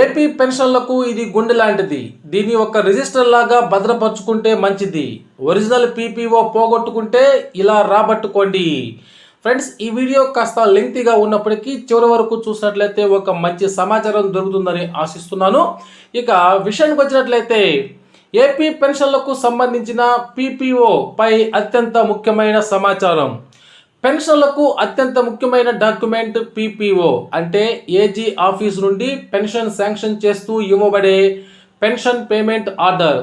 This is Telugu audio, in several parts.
ఏపీ పెన్షన్లకు ఇది గుండె లాంటిది. దీన్ని ఒక రిజిస్టర్ లాగా భద్రపరుచుకుంటే మంచిది. ఒరిజినల్ పీపీఓ పోగొట్టుకుంటే ఇలా రాబట్టుకోండి. ఫ్రెండ్స్ ఈ వీడియో కాస్త లెంగ్తీగా ఉన్నప్పటికీ చివరి వరకు చూసినట్లయితే ఒక మంచి సమాచారం దొరుకుతుందని ఆశిస్తున్నాను. ఇక విషయానికి వచ్చినట్లయితే ఏపీ పెన్షన్లకు సంబంధించిన పీపీఓ పై అత్యంత ముఖ్యమైన సమాచారం. పెన్షన్లకు అత్యంత ముఖ్యమైన డాక్యుమెంట్ పీపీఓ అంటే ఏజీ ఆఫీస్ నుండి పెన్షన్ శాంక్షన్ చేస్తూ ఇవ్వబడే పెన్షన్ పేమెంట్ ఆర్డర్.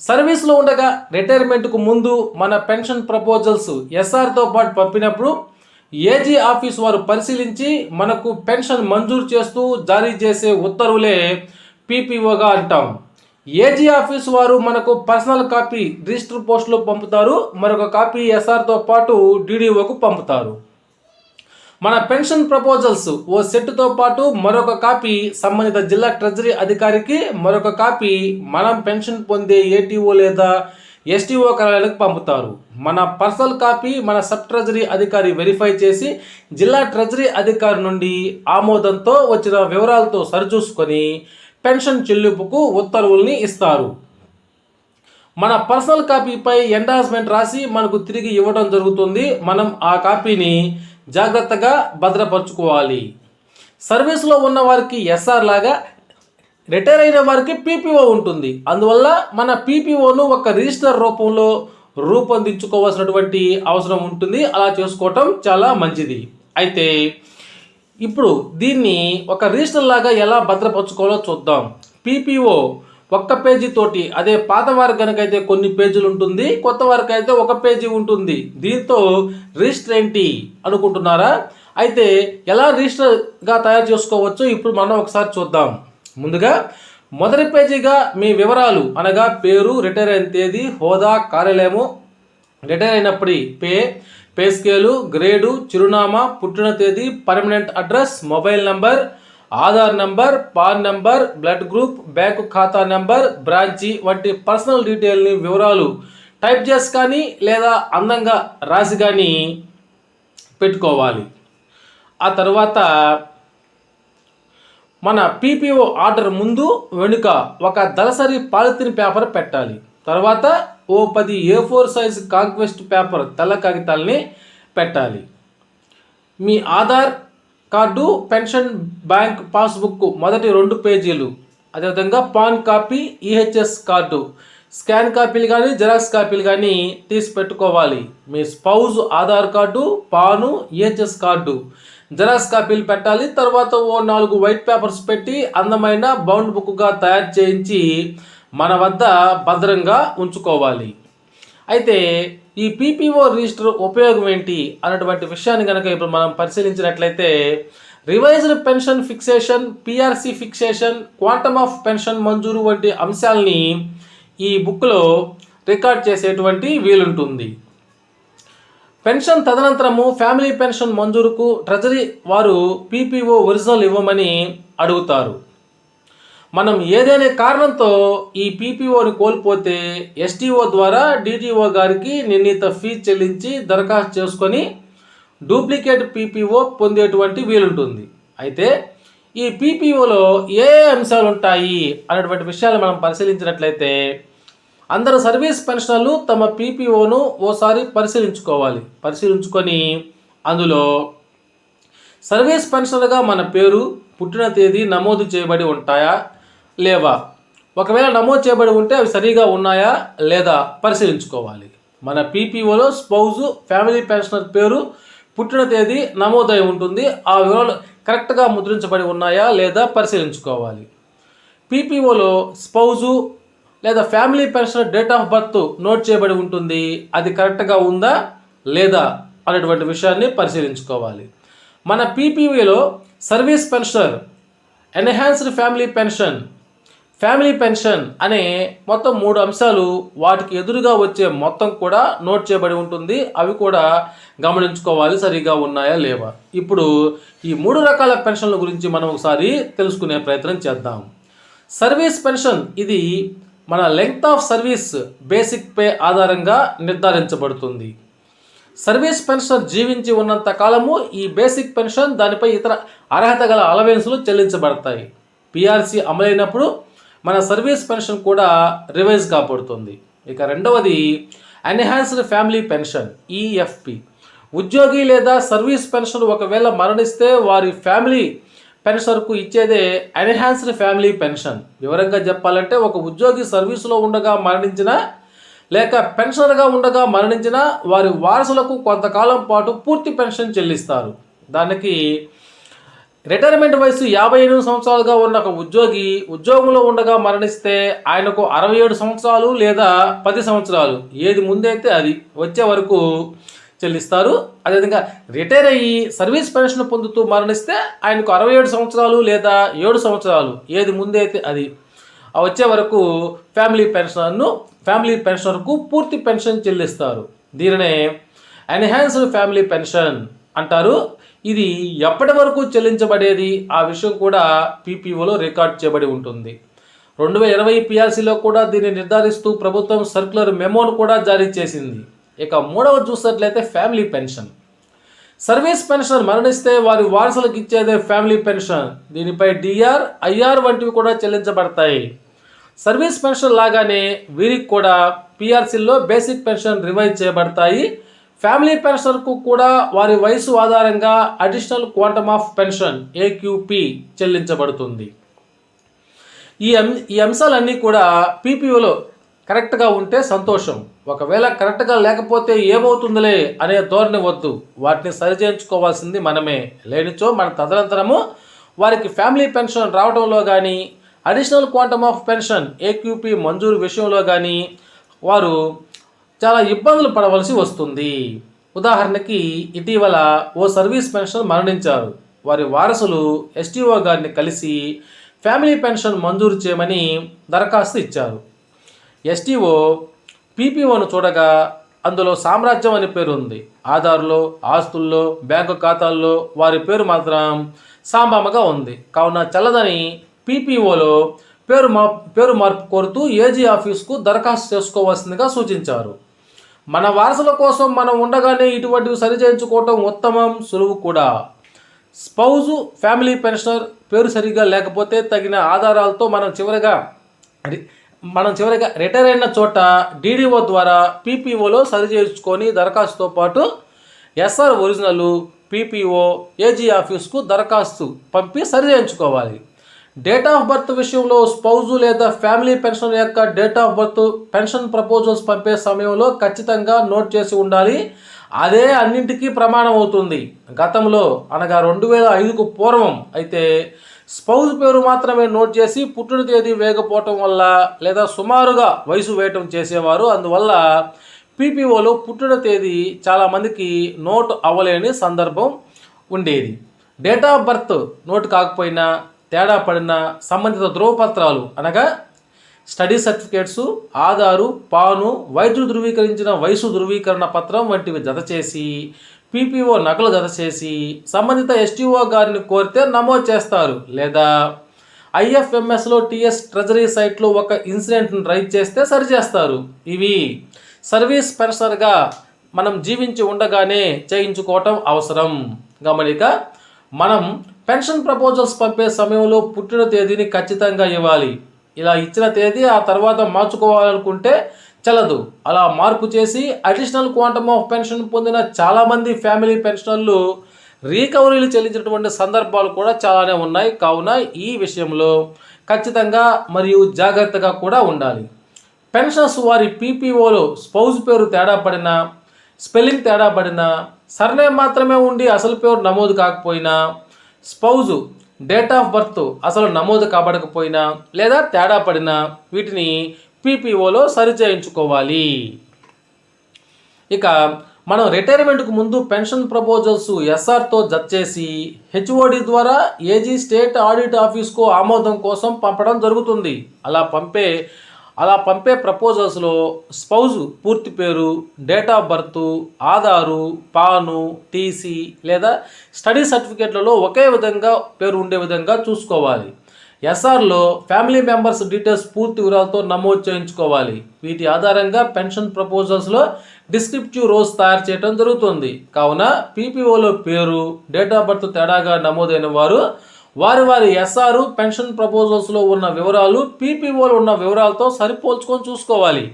సర్వీస్లో ఉండగా రిటైర్మెంట్కు ముందు మన పెన్షన్ ప్రపోజల్స్ ఎస్ఆర్తో పాటు పంపినప్పుడు ఏజీ ఆఫీస్ వారు పరిశీలించి మనకు పెన్షన్ మంజూరు చేస్తూ జారీ చేసే ఉత్తర్వులే పీపీఓగా అంటాం. ఏజీ ఆఫీస్ వారు మనకు పర్సనల్ కాపీ రిజిస్టర్ పోస్టులో పంపుతారు. మరొక కాపీ ఎస్ఆర్తో పాటు డీడీఓకు పంపుతారు. మన పెన్షన్ ప్రపోజల్స్ ఓ సెట్తో పాటు మరొక కాపీ సంబంధిత జిల్లా ట్రెజరీ అధికారికి మరొక కాపీ మనం పెన్షన్ పొందే ఏటీఓ లేదా ఎస్టీఓ కార్యాలయాలకు పంపుతారు. మన పర్సనల్ కాపీ మన సబ్ ట్రెజరీ అధికారి వెరిఫై చేసి జిల్లా ట్రెజరీ అధికారి నుండి ఆమోదంతో వచ్చిన వివరాలతో సరిచూసుకొని పెన్షన్ చెల్లింపుకు ఉత్తర్వుల్ని ఇస్తారు. మన పర్సనల్ కాపీపై ఎండార్స్మెంట్ రాసి మనకు తిరిగి ఇవ్వడం జరుగుతుంది. మనం ఆ కాపీని జాగ్రత్తగా భద్రపరచుకోవాలి. సర్వీస్లో ఉన్న వారికి ఎస్ఆర్ లాగా రిటైర్ అయిన వారికి పీపీఓ ఉంటుంది. అందువల్ల మన పీపీఓను ఒక రిజిస్టర్ రూపంలో రూపొందించుకోవాల్సినటువంటి అవసరం ఉంటుంది. అలా చేసుకోవటం చాలా మంచిది. అయితే ఇప్పుడు దీన్ని ఒక రిజిస్టర్ లాగా ఎలా భద్రపరచుకోవాలో చూద్దాం. పీపీఓ ఒక్క పేజీ తోటి అదే పాత వారికి కనుకైతే కొన్ని పేజీలు ఉంటుంది కొత్త వారికి అయితే ఒక పేజీ ఉంటుంది. దీంతో రిజిస్టర్ ఏంటి అనుకుంటున్నారా? అయితే ఎలా రిజిస్టర్గా తయారు చేసుకోవచ్చో ఇప్పుడు మనం ఒకసారి చూద్దాం. ముందుగా మొదటి పేజీగా మీ వివరాలు అనగా పేరు రిటైర్ అయిన తేదీ హోదా కార్యాలయము రిటైర్ అయినప్పటి పే పే స్కేలు గ్రేడు చిరునామా పుట్టిన తేదీ permanent address mobile number Aadhaar number PAN number blood group bank ఖాతా నంబర్ బ్రాంచి వంటి పర్సనల్ డీటెయిల్ని వివరాలు టైప్ చేసి కానీ లేదా అందంగా రాసి కానీ పెట్టుకోవాలి. ఆ తర్వాత మన పీపీఓ ఆర్డర్ ముందు వెనుక ఒక దళసరి పాలిథిన్ పేపర్ పెట్టాలి. తర్వాత ఓ పది A four size conquest paper తెల్ల కాగితాలని పెట్టాలి. మీ Aadhaar card pension bank passbook మొదటి రెండు పేజీలు. అదేవిధంగా PAN copy EHS card. Scan కాపీలు కానీ జెరాక్స్ కాపీలు కానీ తీసి పెట్టుకోవాలి. మీ spouse Aadhaar card PAN EHS card. Xerox కాపీలు పెట్టాలి. తర్వాత ఓ నాలుగు వైట్ పేపర్స్ పెట్టి అందమైన బౌండ్ బుక్గా తయారు చేయించి మన వద్ద భద్రంగా ఉంచుకోవాలి. అయితే ఈ పీపీఓ రిజిస్టర్ ఉపయోగం ఏంటి అన్నటువంటి విషయాన్ని కనుక ఇప్పుడు మనం పరిశీలించినట్లయితే revised pension fixation PRC fixation quantum of pension మంజూరు వంటి అంశాలని ఈ బుక్లో రికార్డ్ చేసేటువంటి వీలుంటుంది. పెన్షన్ తదనంతరము ఫ్యామిలీ పెన్షన్ మంజూరుకు ట్రెజరీ వారు పీపీఓ ఒరిజినల్ ఇవ్వమని అడుగుతారు. మనం ఏదైనా కారణంతో ఈ పీపీఓని కోల్పోతే ఎస్టీఓ ద్వారా డీటీఓ గారికి నిర్ణీత ఫీజు చెల్లించి దరఖాస్తు చేసుకొని డూప్లికేట్ పీపీఓ పొందేటువంటి వీలుంటుంది. అయితే ఈ పీపీఓలో ఏ ఏ అంశాలు ఉంటాయి అనేటువంటి విషయాలు మనం పరిశీలించినట్లయితే అందరు సర్వీస్ పెన్షనర్లు తమ పీపీఓను ఓసారి పరిశీలించుకోవాలి. పరిశీలించుకొని అందులో సర్వీస్ పెన్షనర్గా మన పేరు పుట్టిన తేదీ నమోదు చేయబడి ఉంటాయా? లేవా? ఒకవేళ నమోదు చేయబడి ఉంటే అవి సరిగా ఉన్నాయా లేదా పరిశీలించుకోవాలి. మన పీపీఓలో స్పౌజు ఫ్యామిలీ పెన్షనర్ పేరు పుట్టిన తేదీ నమోదై ఉంటుంది. ఆ వివరాలు కరెక్ట్గా ముద్రించబడి ఉన్నాయా లేదా పరిశీలించుకోవాలి. పీపీఓలో స్పౌజు లేదా family pensioner date of birth note చేయబడి ఉంటుంది. అది కరెక్ట్గా ఉందా లేదా అనేటువంటి విషయాన్ని పరిశీలించుకోవాలి. మన పీపీవీలో service pensioner enhanced family pension family pension అనే మొత్తం మూడు అంశాలు వాటికి ఎదురుగా వచ్చే మొత్తం కూడా నోట్ చేయబడి ఉంటుంది. అవి కూడా గమనించుకోవాలి. సరిగా ఉన్నాయా లేవా? ఇప్పుడు ఈ మూడు రకాల పెన్షన్ల గురించి మనం ఒకసారి తెలుసుకునే ప్రయత్నం చేద్దాం. సర్వీస్ పెన్షన్ ఇది మన length of service basic pay ఆధారంగా నిర్ధారించబడుతుంది. సర్వీస్ పెన్షన్ జీవించి ఉన్నంత కాలము ఈ బేసిక్ పెన్షన్ దానిపై ఇతర అర్హత గల అలవెన్సులు చెల్లించబడతాయి. పిఆర్సీ అమలైనప్పుడు మన సర్వీస్ పెన్షన్ కూడా రివైజ్ కాబడుతుంది. ఇక రెండవది ఎన్హాన్స్డ్ ఫ్యామిలీ పెన్షన్ ఈఎఫ్పి ఉద్యోగి లేదా సర్వీస్ పెన్షన్ ఒకవేళ మరణిస్తే వారి ఫ్యామిలీ పెన్షన్కు ఇచ్చేదే ఎన్హాన్స్డ్ ఫ్యామిలీ పెన్షన్. వివరంగా చెప్పాలంటే ఒక ఉద్యోగి సర్వీసులో ఉండగా మరణించిన లేక పెన్షనర్గా ఉండగా మరణించిన వారి వారసులకు కొంతకాలం పాటు పూర్తి పెన్షన్ చెల్లిస్తారు. దానికి రిటైర్మెంట్ వయసు యాభై ఎనిమిది సంవత్సరాలుగా ఉన్న ఒక ఉద్యోగి ఉద్యోగంలో ఉండగా మరణిస్తే ఆయనకు అరవై ఏడు సంవత్సరాలు లేదా పది సంవత్సరాలు. ఏది ముందైతే అది వచ్చే వరకు చెల్లిస్తారు. అదేవిధంగా రిటైర్ అయ్యి సర్వీస్ పెన్షన్ పొందుతూ మరణిస్తే ఆయనకు అరవై ఏడు సంవత్సరాలు లేదా ఏడు సంవత్సరాలు. ఏది ముందైతే అది. వచ్చే వరకు ఫ్యామిలీ పెన్షన్ను ఫ్యామిలీ పెన్షనర్కు పూర్తి పెన్షన్ చెల్లిస్తారు. దీనినే ఎన్హాన్స్డ్ ఫ్యామిలీ పెన్షన్ అంటారు. ఇది ఎప్పటి వరకు చెల్లించబడేది? ఆ విషయం కూడా పీపీఓలో రికార్డ్ చేయబడి ఉంటుంది. రెండు వేల ఇరవై పిఆర్సీలో కూడా దీన్ని నిర్ధారిస్తూ ప్రభుత్వం సర్క్యులర్ మెమోను కూడా జారీ చేసింది. ఇక మూడవ చూసినట్లయితే ఫ్యామిలీ పెన్షన్. సర్వీస్ పెన్షన్ మరణిస్తే వారి వారసులకు ఇచ్చేదే ఫ్యామిలీ పెన్షన్. దీనిపై డిఆర్ ఐఆర్ వంటివి కూడా చెల్లించబడతాయి. సర్వీస్ పెన్షన్ లాగానే వీరికి కూడా పిఆర్సీల్లో బేసిక్ పెన్షన్ రివైజ్ చేయబడతాయి. ఫ్యామిలీ పెన్షన్కు కూడా వారి వయసు ఆధారంగా additional quantum of pension AQP చెల్లించబడుతుంది. ఈ అం ఈ అంశాలన్నీ కూడా పీపీఓలో కరెక్ట్గా ఉంటే సంతోషం. ఒకవేళ కరెక్ట్గా లేకపోతే ఏమవుతుందిలే అనే ధోరణి వద్దు. వాటిని సరిచేయించుకోవాల్సింది మనమే. లేనిచో మన తదనంతరము వారికి ఫ్యామిలీ పెన్షన్ రావడంలో కానీ additional quantum of pension AQP మంజూరు విషయంలో కానీ వారు చాలా ఇబ్బందులు పడవలసి వస్తుంది. ఉదాహరణకి ఇటీవల ఓ సర్వీస్ పెన్షన్ మరణించారు. వారి వారసులు ఎస్టీఓ గారిని కలిసి ఫ్యామిలీ పెన్షన్ మంజూరు చేయమని దరఖాస్తు ఇచ్చారు. ఎస్టీఓ పీపీఓను చూడగా అందులో సామ్రాజ్యం అని పేరు ఉంది. ఆధార్లో ఆస్తుల్లో బ్యాంకు ఖాతాల్లో వారి పేరు మాత్రం సాంబామగా ఉంది. కావున చల్లదని పీపీఓలో పేరు మా పేరు మార్పు కోరుతూ ఏజీ ఆఫీస్కు దరఖాస్తు చేసుకోవాల్సిందిగా సూచించారు. మన వారసుల కోసం మనం ఉండగానే ఇటువంటివి సరిచేయించుకోవటం ఉత్తమం సులువు కూడా. స్పౌజు ఫ్యామిలీ పెన్షనర్ పేరు సరిగ్గా లేకపోతే తగిన ఆధారాలతో మనం చివరిగా మనం చివరిగా రిటైర్ అయిన చోట డీడీఓ ద్వారా పీపీఓలో సరిచేయించుకొని దరఖాస్తుతో పాటు ఎస్ఆర్ ఒరిజినల్ పీపీఓ ఏజీ ఆఫీస్కు దరఖాస్తు పంపి సరిచేయించుకోవాలి డేట్ ఆఫ్ బర్త్ విషయంలో స్పౌజు లేదా ఫ్యామిలీ పెన్షన్ యొక్క date of birth pension proposals పంపే సమయంలో ఖచ్చితంగా నోట్ చేసి ఉండాలి. అదే అన్నింటికీ ప్రమాణం అవుతుంది. గతంలో అనగా రెండు వేల ఐదుకు పూర్వం అయితే స్పౌజ్ పేరు మాత్రమే నోట్ చేసి పుట్టిన తేదీ వేగపోవటం వల్ల లేదా సుమారుగా వయసు వేయటం చేసేవారు. అందువల్ల పీపీఓలో పుట్టిన తేదీ చాలామందికి నోట్ అవ్వలేని సందర్భం ఉండేది. డేట్ ఆఫ్ బర్త్ నోట్ కాకపోయినా తేడా పడిన సంబంధిత ధృవపత్రాలు అనగా స్టడీ సర్టిఫికేట్స్ ఆధారు పాను వైద్యులు ధృవీకరించిన వయసు ధృవీకరణ పత్రం వంటివి జత చేసి పీపీఓ నకలు జత చేసి సంబంధిత ఎస్టీఓ గారిని కోరితే నమోదు చేస్తారు. లేదా ఐఎఫ్ఎంఎస్లో టీఎస్ ట్రెజరీ సైట్లో ఒక ఇన్సిడెంట్ను రైట్ చేస్తే సరిచేస్తారు ఇవి సర్వీస్ పెన్షనర్గా మనం జీవించి ఉండగానే చేయించుకోవటం అవసరం. గమనిక మనం పెన్షన్ ప్రపోజల్స్ పంపే సమయంలో పుట్టిన తేదీని ఖచ్చితంగా ఇవ్వాలి. ఇలా ఇచ్చిన తేదీ ఆ తర్వాత మార్చుకోవాలనుకుంటే చల్లదు. అలా మార్పు చేసి అడిషనల్ క్వాంటమ్ ఆఫ్ పెన్షన్ పొందిన చాలామంది ఫ్యామిలీ పెన్షనర్లు రీకవరీలు చెల్లించినటువంటి సందర్భాలు కూడా చాలానే ఉన్నాయి. కావున ఈ విషయంలో ఖచ్చితంగా మరియు జాగ్రత్తగా కూడా ఉండాలి. పెన్షన్స్ వారి పీపీఓలో స్పౌజ్ పేరు తేడా పడినా స్పెల్లింగ్ తేడా పడినా సర్నేమ్ మాత్రమే ఉండి అసలు పేరు నమోదు కాకపోయినా స్పౌజు డేట్ ఆఫ్ బర్త్ అసలు నమోదు కాబడకపోయినా లేదా తేడా పడినా వీటిని పీపీఓలో సరిచేయించుకోవాలి. ఇక మనం రిటైర్మెంట్కు ముందు పెన్షన్ ప్రపోజల్స్ ఎస్ఆర్తో జత చేసి హెచ్ఓడి ద్వారా ఏజీ స్టేట్ ఆడిట్ ఆఫీస్కు ఆమోదం కోసం పంపడం జరుగుతుంది. అలా పంపే అలా పంపే ప్రపోజల్స్లో స్పౌజ్ పూర్తి పేరు date of birth Aadhaar PAN TC లేదా స్టడీ సర్టిఫికేట్లలో ఒకే విధంగా పేరు ఉండే విధంగా చూసుకోవాలి. ఎస్ఆర్లో ఫ్యామిలీ మెంబర్స్ డీటెయిల్స్ పూర్తి వివరాలతో నమోదు చేయించుకోవాలి. వీటి ఆధారంగా పెన్షన్ ప్రపోజల్స్లో డిస్క్రిప్టివ్ రోస్ తయారు చేయడం జరుగుతుంది. కావున పీపీఓలో పేరు డేట్ ఆఫ్ బర్త్ తేడాగా నమోదైన వారు వారి వారి ఎస్ఆర్ పెన్షన్ ప్రపోజల్స్లో ఉన్న వివరాలు పీపీఓలో ఉన్న వివరాలతో సరిపోల్చుకొని చూసుకోవాలి.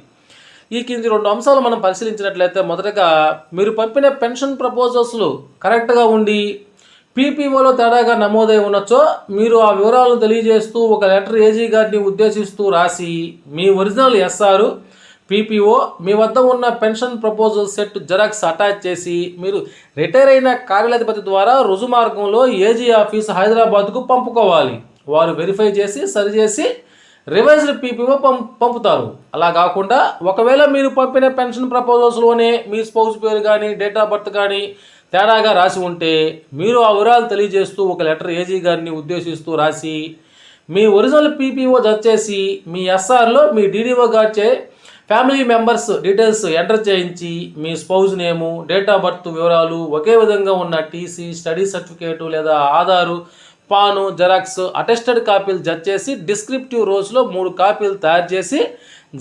ఈ కింది రెండు అంశాలు మనం పరిశీలించినట్లయితే మొదటగా మీరు పంపిన పెన్షన్ ప్రపోజల్స్లు కరెక్ట్గా ఉండి పీపీఓలో తేడాగా నమోదై ఉన్నచో మీరు ఆ వివరాలను తెలియజేస్తూ ఒక లెటర్ ఏజీ గారిని ఉద్దేశిస్తూ రాసి మీ ఒరిజినల్ ఎస్ఆర్ పీపీఓ మీ వద్ద ఉన్న pension proposal set xerox attach చేసి మీరు రిటైర్ అయిన కార్యాలయాధిపతి ద్వారా రుజు మార్గంలో ఏజీ ఆఫీస్ హైదరాబాద్కు పంపుకోవాలి. వారు వెరిఫై చేసి సరిచేసి రివైజ్డ్ పీపీఓ పం పంపుతారు. అలా కాకుండా ఒకవేళ మీరు పంపిన పెన్షన్ ప్రపోజల్స్లోనే మీ స్పౌస్ పేరు కానీ డేట్ ఆఫ్ బర్త్ కానీ తేడాగా రాసి ఉంటే మీరు ఆ వివరాలు తెలియజేస్తూ ఒక లెటర్ ఏజీ గారిని ఉద్దేశిస్తూ రాసి మీ ఒరిజినల్ పీపీఓ జత చేసి మీ ఎస్ఆర్లో మీ డీడీఓ గారిచే ఫ్యామిలీ మెంబర్స్ డీటెయిల్స్ ఎంటర్ చేయించి మీ spouse name date of birth వివరాలు ఒకే విధంగా ఉన్న టీసీ స్టడీ సర్టిఫికేటు లేదా ఆధారు పాను జెరాక్స్ అటెస్టెడ్ కాపీలు జత చేసి డిస్క్రిప్టివ్ రోజులో మూడు కాపీలు తయారు చేసి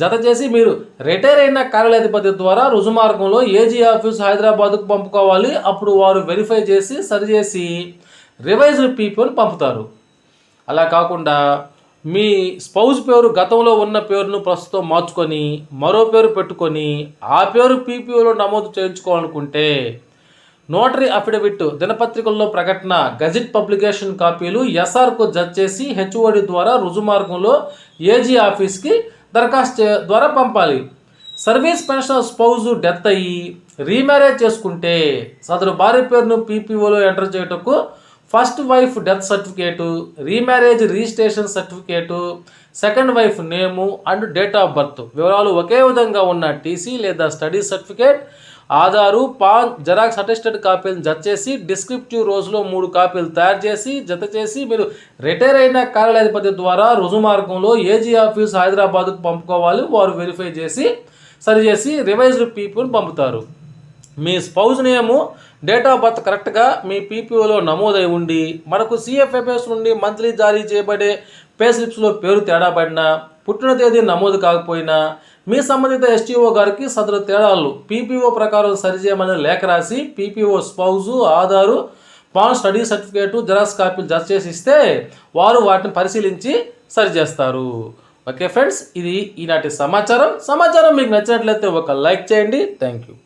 జత చేసి మీరు రిటైర్ అయిన కార్యాలయాధిపతి ద్వారా రుజుమార్గంలో ఏజీ ఆఫీస్ హైదరాబాద్కు పంపుకోవాలి. అప్పుడు వారు వెరిఫై చేసి సరిచేసి రివైజ్డ్ పీపుల్ పంపుతారు. అలా కాకుండా మీ స్పౌజ్ పేరు గతంలో ఉన్న పేరును ప్రస్తుతం మార్చుకొని మరో పేరు పెట్టుకొని ఆ పేరు పీపీఓలో నమోదు చేయించుకోవాలనుకుంటే నోటరీ అఫిడవిట్ దినపత్రికల్లో ప్రకటన గజిట్ పబ్లికేషన్ కాపీలు ఎస్ఆర్కు జడ్జ్ చేసి హెచ్ఓడి ద్వారా రుజుమార్గంలో ఏజీ ఆఫీస్కి దరఖాస్తు చే- ద్వారా పంపాలి. సర్వీస్ పెన్షన్ స్పౌజ్ డెత్ అయ్యి రీమ్యారేజ్ చేసుకుంటే సదరు భార్య పేరును పీపీఓలో ఎంటర్ చేయుటకు first wife death certificate remarriage registration certificate second wife name and date of birth. వివరాలు ఒకే విధంగా ఉన్న టీసీ లేదా study certificate Aadhaar PAN xerox attested కాపీలను జత చేసి డిస్క్రిప్టివ్ రోజులో మూడు కాపీలు తయారు చేసి జత చేసి మీరు రిటైర్ అయిన కార్యాలయాధిపతి ద్వారా రుజుమార్గంలో ఏజీ ఆఫీస్ హైదరాబాద్కు పంపుకోవాలి. వారు వెరిఫై చేసి సరిచేసి రివైజ్డ్ పీపుల్ పంపుతారు. మీ spouse name date of birth కరెక్ట్గా మీ పీపీఓలో నమోదై ఉండి మనకు సిఎఫ్ఎఫ్ఎస్ నుండి మంత్లీ జారీ చేయబడే పే స్లిప్స్లో పేరు తేడా పడినా పుట్టిన తేదీ నమోదు కాకపోయినా మీ సంబంధిత ఎస్టీఓ గారికి సదరు తేడాలు పీపీఓ ప్రకారం సరిచేయమని లేఖ రాసి PPO spouse Aadhaar PAN study certificate xerox కాపీలు జత చేసి ఇస్తే వారు వాటిని పరిశీలించి సరిచేస్తారు. ఓకే ఫ్రెండ్స్ ఇది ఈనాటి సమాచారం. సమాచారం మీకు నచ్చినట్లయితే ఒక లైక్ చేయండి. Thank you.